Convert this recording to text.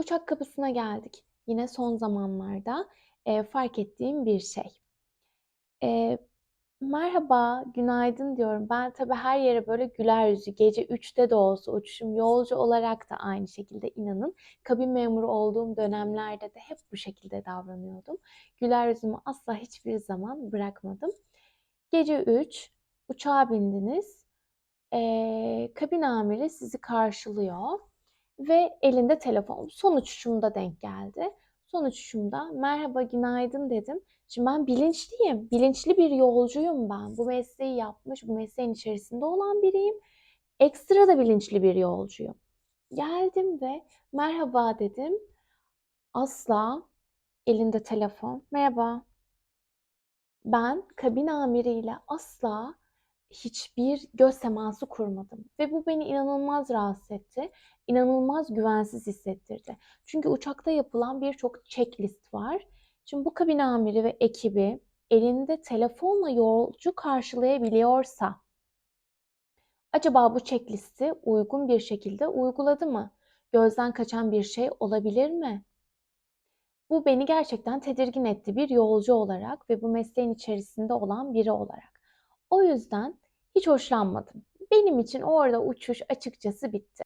Uçak kapısına geldik. Yine son zamanlarda, eee, fark ettiğim bir şey. Eee, "Merhaba, günaydın." diyorum. Ben tabii her yere böyle güler yüzlü, gece 3'te de olsa uçuşum, yolcu olarak da aynı şekilde inanın. Kabin memuru olduğum dönemlerde de hep bu şekilde davranıyordum. Güler yüzümü asla hiçbir zaman bırakmadım. Gece 3, uçağa bindiniz. Eee, kabin amiri sizi karşılıyor ve elinde telefon. Son uçuşumda denk geldi. Son uçuşumda "Merhaba, günaydın." dedim. Şimdi ben bilinçliyim. Bilinçli bir yolcuyum ben. Bu mesleği yapmış, bu mesleğin içerisinde olan biriyim. Ekstra da bilinçli bir yolcuyum. Geldim ve "Merhaba." dedim. Asla elinde telefon, "Merhaba." Ben kabin amiriyle asla hiçbir göz teması kurmadım ve bu beni inanılmaz rahatsız etti. İnanılmaz güvensiz hissettirdi. Çünkü uçakta yapılan birçok checklist var. Şimdi bu kabin amiri ve ekibi elinde telefonla yolcu karşılayabiliyorsa acaba bu checklisti uygun bir şekilde uyguladı mı? Gözden kaçan bir şey olabilir mi? Bu beni gerçekten tedirgin etti bir yolcu olarak ve bu mesleğin içerisinde olan biri olarak. O yüzden hiç hoşlanmadım. Benim için orada uçuş açıkçası bitti.